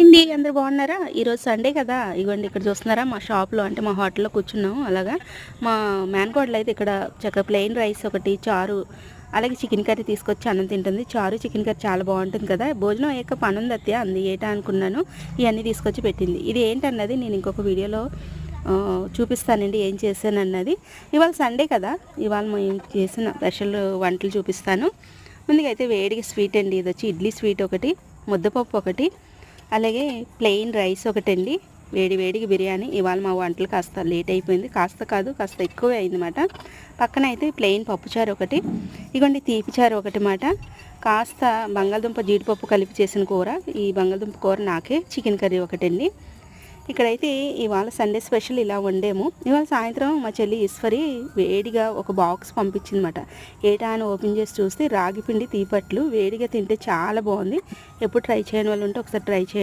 అండి అందరు బాగున్నారా? ఈరోజు సండే కదా. ఇగోండి ఇక్కడ చూస్తున్నారా? మా షాప్లో అంటే మా హోటల్లో కూర్చున్నాం. అలాగా మా మేనకోడలు అయితే ఇక్కడ చక్కగా ప్లెయిన్ రైస్ ఒకటి చారు అలాగే చికెన్ కర్రీ తీసుకొచ్చి అన్నం తింటుంది. చారు చికెన్ కర్రీ చాలా బాగుంటుంది కదా. భోజనం అయ్యాక పని ఉంది అత్తయ్య. అంది ఏటా? అనుకున్నాను. ఇవన్నీ తీసుకొచ్చి పెట్టింది. ఇది ఏంటన్నది? నేను ఇంకొక వీడియోలో చూపిస్తానండి ఏం చేశానన్నది. ఇవాళ సండే కదా. ఇవాళ మేము చేసిన స్పెషల్ వంటలు చూపిస్తాను. ముందుగా అయితే వేడిగా స్వీట్ అండి. ఇది వచ్చి ఇడ్లీ స్వీట్ ఒకటి ముద్దపప్పు ఒకటి అలాగే ప్లెయిన్ రైస్ ఒకటండి. వేడి వేడికి బిర్యానీ. ఇవాళ మా వంటలు కాస్త లేట్ అయిపోయింది. కాస్త కాదు కాస్త ఎక్కువే అయిందన్నమాట. పక్కన అయితే ప్లెయిన్ పప్పుచారు ఒకటి. ఇగోండి తీపిచారు ఒకటి మాట కాస్త బంగాళదుంప జీడిపప్పు కలిపి చేసిన కూర. ఈ బంగాళదుంప కూర నాకే. చికెన్ కర్రీ ఒకటండి. ఇక్కడైతే ఇవాళ సండే స్పెషల్ ఇలా వండాము. ఇవాళ సాయంత్రం మా చెల్లి ఈశ్వరి వేడిగా ఒక బాక్స్ పంపించిందన్నమాట. ఏటా అని ఓపెన్ చేసి చూస్తే రాగి పిండి తీపట్లు వేడిగా తింటే చాలా బాగుంది. ఎప్పుడు ట్రై చేయని వాళ్ళు ఉంటే ఒకసారి ట్రై చేయండి.